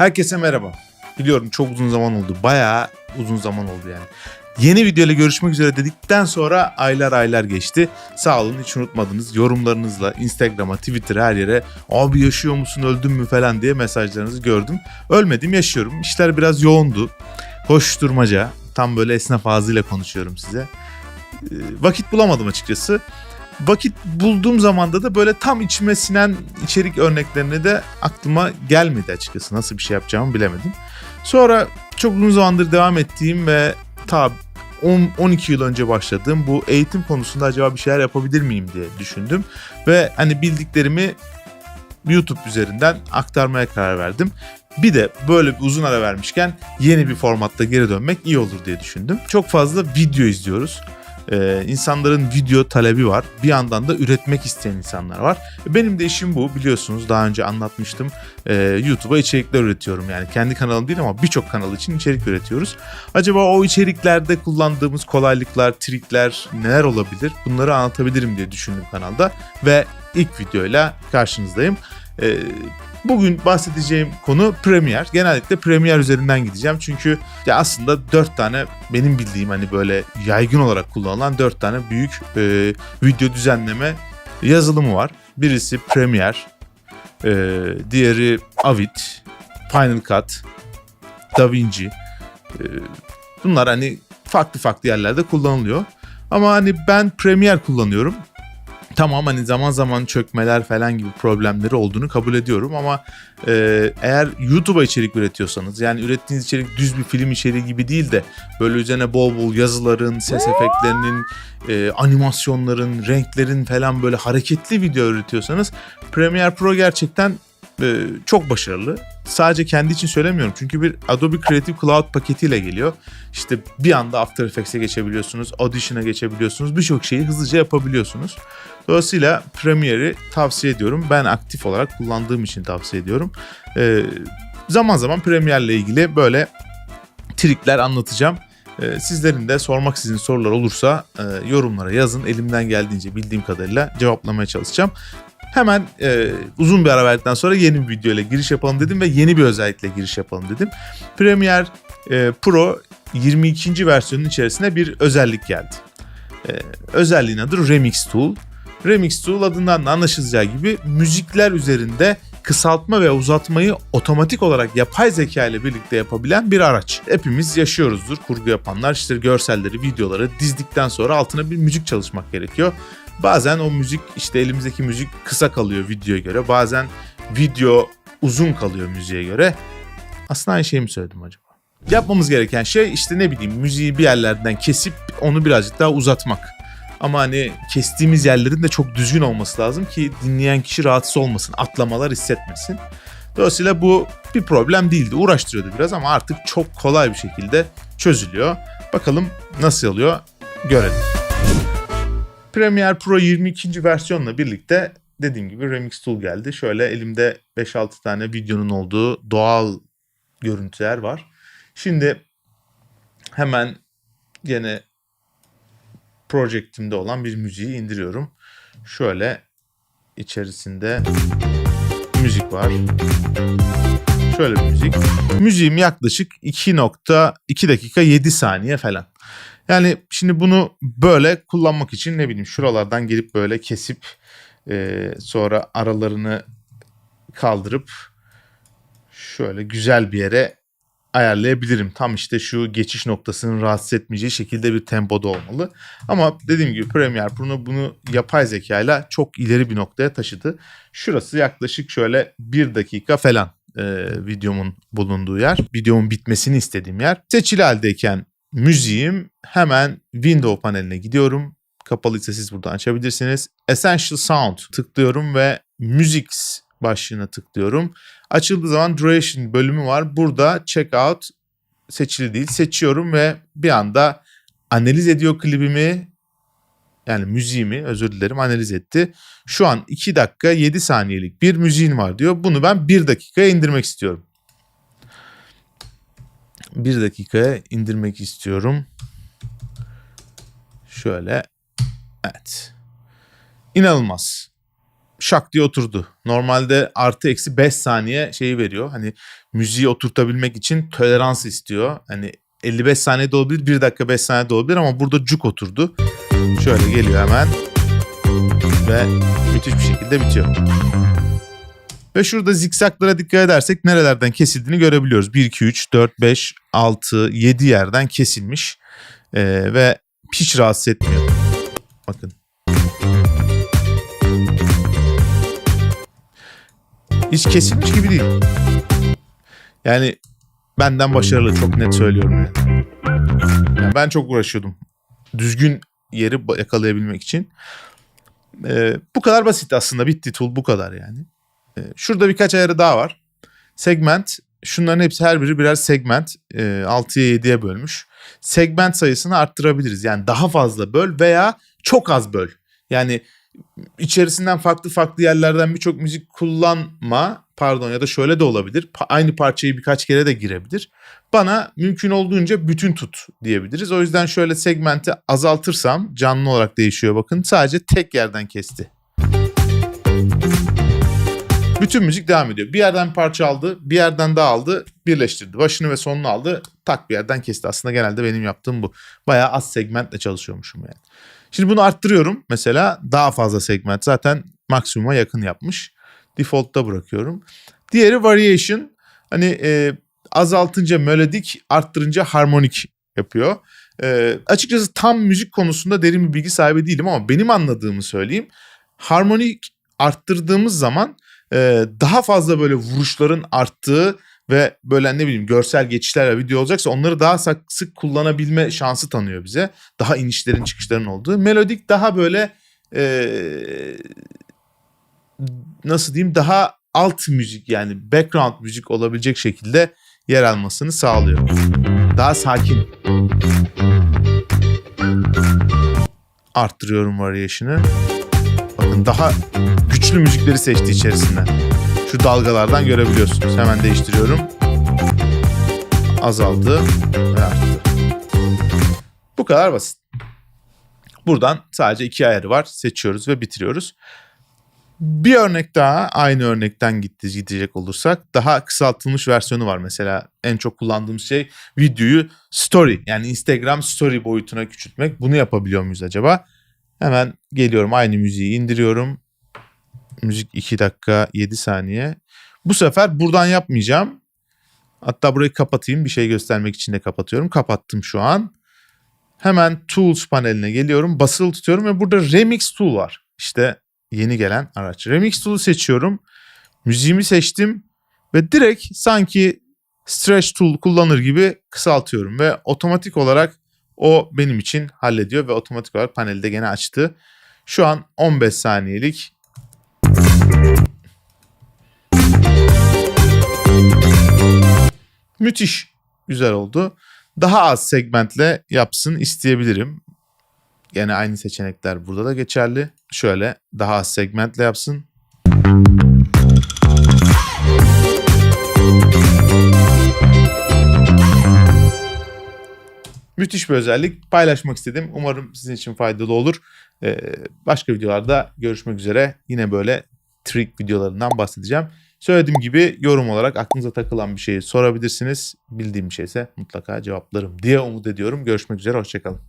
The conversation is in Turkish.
Herkese merhaba. Biliyorum çok uzun zaman oldu. Bayağı uzun zaman oldu yani. Yeni video ile görüşmek üzere dedikten sonra aylar aylar geçti. Sağ olun hiç unutmadınız. Yorumlarınızla Instagram'a, Twitter'a her yere abi yaşıyor musun öldün mü falan diye mesajlarınızı gördüm. Ölmedim yaşıyorum. İşler biraz yoğundu. Koşturmaca. Tam böyle esnaf ağzıyla konuşuyorum size. Ee, vakit bulamadım açıkçası. Vakit bulduğum zamanda da böyle tam içime sinen içerik örneklerini de aklıma gelmedi açıkçası. Nasıl bir şey yapacağımı bilemedim. Sonra çok uzun zamandır devam ettiğim ve ta 10 12 yıl önce başladığım bu eğitim konusunda acaba bir şeyler yapabilir miyim diye düşündüm ve hani bildiklerimi YouTube üzerinden aktarmaya karar verdim. Bir de böyle bir uzun ara vermişken yeni bir formatta geri dönmek iyi olur diye düşündüm. Çok fazla video izliyoruz. Ee, insanların video talebi var. Bir yandan da üretmek isteyen insanlar var. Benim de işim bu biliyorsunuz daha önce anlatmıştım. Ee, YouTube'a içerikler üretiyorum yani kendi kanalım değil ama birçok kanal için içerik üretiyoruz. Acaba o içeriklerde kullandığımız kolaylıklar, trikler neler olabilir? Bunları anlatabilirim diye düşündüm kanalda ve ilk videoyla karşınızdayım. Ee, Bugün bahsedeceğim konu Premiere. Genellikle Premiere üzerinden gideceğim. Çünkü ya aslında 4 tane benim bildiğim hani böyle yaygın olarak kullanılan 4 tane büyük e, video düzenleme yazılımı var. Birisi Premiere, e, diğeri Avid, Final Cut, DaVinci. E, bunlar hani farklı farklı yerlerde kullanılıyor. Ama hani ben Premiere kullanıyorum tamam hani zaman zaman çökmeler falan gibi problemleri olduğunu kabul ediyorum ama e, eğer YouTube'a içerik üretiyorsanız yani ürettiğiniz içerik düz bir film içeriği gibi değil de böyle üzerine bol bol yazıların, ses efektlerinin, e, animasyonların, renklerin falan böyle hareketli video üretiyorsanız Premiere Pro gerçekten çok başarılı. Sadece kendi için söylemiyorum çünkü bir Adobe Creative Cloud paketiyle geliyor. İşte bir anda After Effects'e geçebiliyorsunuz, Audition'a geçebiliyorsunuz, birçok şeyi hızlıca yapabiliyorsunuz. Dolayısıyla Premiere'i tavsiye ediyorum. Ben aktif olarak kullandığım için tavsiye ediyorum. Ee, zaman zaman Premiere'le ilgili böyle trikler anlatacağım. Ee, sizlerin de sormak sizin sorular olursa e, yorumlara yazın. Elimden geldiğince bildiğim kadarıyla cevaplamaya çalışacağım. Hemen e, uzun bir ara verdikten sonra yeni bir video ile giriş yapalım dedim ve yeni bir özellikle giriş yapalım dedim. Premiere e, Pro 22. versiyonun içerisine bir özellik geldi. E, özelliğin adı Remix Tool. Remix Tool adından da anlaşılacağı gibi müzikler üzerinde kısaltma ve uzatmayı otomatik olarak yapay zeka ile birlikte yapabilen bir araç. Hepimiz yaşıyoruzdur kurgu yapanlar işte görselleri, videoları dizdikten sonra altına bir müzik çalışmak gerekiyor. Bazen o müzik işte elimizdeki müzik kısa kalıyor videoya göre. Bazen video uzun kalıyor müziğe göre. Aslında aynı şeyi mi söyledim acaba? Yapmamız gereken şey işte ne bileyim müziği bir yerlerden kesip onu birazcık daha uzatmak. Ama hani kestiğimiz yerlerin de çok düzgün olması lazım ki dinleyen kişi rahatsız olmasın, atlamalar hissetmesin. Dolayısıyla bu bir problem değildi. Uğraştırıyordu biraz ama artık çok kolay bir şekilde çözülüyor. Bakalım nasıl oluyor görelim. Premiere Pro 22. versiyonla birlikte dediğim gibi Remix Tool geldi. Şöyle elimde 5-6 tane videonun olduğu doğal görüntüler var. Şimdi hemen gene projektimde olan bir müziği indiriyorum. Şöyle içerisinde müzik var. Şöyle bir müzik. Müziğim yaklaşık 2.2 dakika 7 saniye falan. Yani şimdi bunu böyle kullanmak için ne bileyim şuralardan gelip böyle kesip e, sonra aralarını kaldırıp şöyle güzel bir yere ayarlayabilirim. Tam işte şu geçiş noktasının rahatsız etmeyeceği şekilde bir tempoda olmalı. Ama dediğim gibi Premiere Pro bunu yapay zeka ile çok ileri bir noktaya taşıdı. Şurası yaklaşık şöyle bir dakika falan e, videomun bulunduğu yer. Videomun bitmesini istediğim yer. Seçili haldeyken müziğim hemen Window paneline gidiyorum. Kapalıysa siz buradan açabilirsiniz. Essential Sound tıklıyorum ve Musics başlığına tıklıyorum. Açıldığı zaman Duration bölümü var. Burada Checkout seçili değil. Seçiyorum ve bir anda analiz ediyor klibimi. Yani müziğimi özür dilerim analiz etti. Şu an 2 dakika 7 saniyelik bir müziğin var diyor. Bunu ben 1 dakikaya indirmek istiyorum. 1 dakikaya indirmek istiyorum. Şöyle. Evet. İnanılmaz. şak diye oturdu. Normalde artı eksi 5 saniye şeyi veriyor. Hani müziği oturtabilmek için tolerans istiyor. Hani 55 saniye de olabilir, 1 dakika 5 saniye de olabilir ama burada cuk oturdu. Şöyle geliyor hemen ve müthiş bir şekilde bitiyor. Ve şurada zikzaklara dikkat edersek nerelerden kesildiğini görebiliyoruz. 1, 2, 3, 4, 5, 6, 7 yerden kesilmiş Ee, ve hiç rahatsız etmiyor. Bakın. Hiç kesilmiş gibi değil. Yani benden başarılı çok net söylüyorum yani. Yani ben çok uğraşıyordum. Düzgün yeri yakalayabilmek için. Ee, bu kadar basit aslında. Bitti tool bu kadar yani. Ee, şurada birkaç ayarı daha var. Segment. Şunların hepsi her biri birer segment. Ee, 6'ya 7'ye bölmüş. Segment sayısını arttırabiliriz. Yani daha fazla böl veya çok az böl. Yani içerisinden farklı farklı yerlerden birçok müzik kullanma pardon ya da şöyle de olabilir. Aynı parçayı birkaç kere de girebilir. Bana mümkün olduğunca bütün tut diyebiliriz. O yüzden şöyle segmenti azaltırsam canlı olarak değişiyor bakın. Sadece tek yerden kesti. Bütün müzik devam ediyor. Bir yerden bir parça aldı, bir yerden daha aldı, birleştirdi. Başını ve sonunu aldı, tak bir yerden kesti. Aslında genelde benim yaptığım bu. Bayağı az segmentle çalışıyormuşum yani. Şimdi bunu arttırıyorum mesela daha fazla segment zaten maksimuma yakın yapmış. Default'ta bırakıyorum. Diğeri variation hani e, azaltınca melodik arttırınca harmonik yapıyor. E, açıkçası tam müzik konusunda derin bir bilgi sahibi değilim ama benim anladığımı söyleyeyim. Harmonik arttırdığımız zaman e, daha fazla böyle vuruşların arttığı ve böyle ne bileyim görsel geçişler ve video olacaksa onları daha sık kullanabilme şansı tanıyor bize. Daha inişlerin çıkışların olduğu. Melodik daha böyle e, nasıl diyeyim daha alt müzik yani background müzik olabilecek şekilde yer almasını sağlıyor. Daha sakin. Arttırıyorum variation'ı. Daha güçlü müzikleri seçti içerisinden. Şu dalgalardan görebiliyorsunuz. Hemen değiştiriyorum. Azaldı ve arttı. Bu kadar basit. Buradan sadece iki ayarı var. Seçiyoruz ve bitiriyoruz. Bir örnek daha aynı örnekten gitti gidecek olursak daha kısaltılmış versiyonu var mesela en çok kullandığımız şey videoyu story yani Instagram story boyutuna küçültmek bunu yapabiliyor muyuz acaba? Hemen geliyorum aynı müziği indiriyorum. Müzik 2 dakika 7 saniye. Bu sefer buradan yapmayacağım. Hatta burayı kapatayım bir şey göstermek için de kapatıyorum. Kapattım şu an. Hemen tools paneline geliyorum. Basılı tutuyorum ve burada remix tool var. İşte yeni gelen araç. Remix Tool'u seçiyorum. Müziğimi seçtim ve direkt sanki Stretch Tool kullanır gibi kısaltıyorum ve otomatik olarak o benim için hallediyor ve otomatik olarak panelde gene açtı. Şu an 15 saniyelik Müthiş. Güzel oldu. Daha az segmentle yapsın isteyebilirim. Gene aynı seçenekler burada da geçerli. Şöyle daha az segmentle yapsın. Müthiş bir özellik. Paylaşmak istedim. Umarım sizin için faydalı olur. Ee, başka videolarda görüşmek üzere. Yine böyle trick videolarından bahsedeceğim. Söylediğim gibi yorum olarak aklınıza takılan bir şeyi sorabilirsiniz. Bildiğim bir şeyse mutlaka cevaplarım diye umut ediyorum. Görüşmek üzere. Hoşçakalın.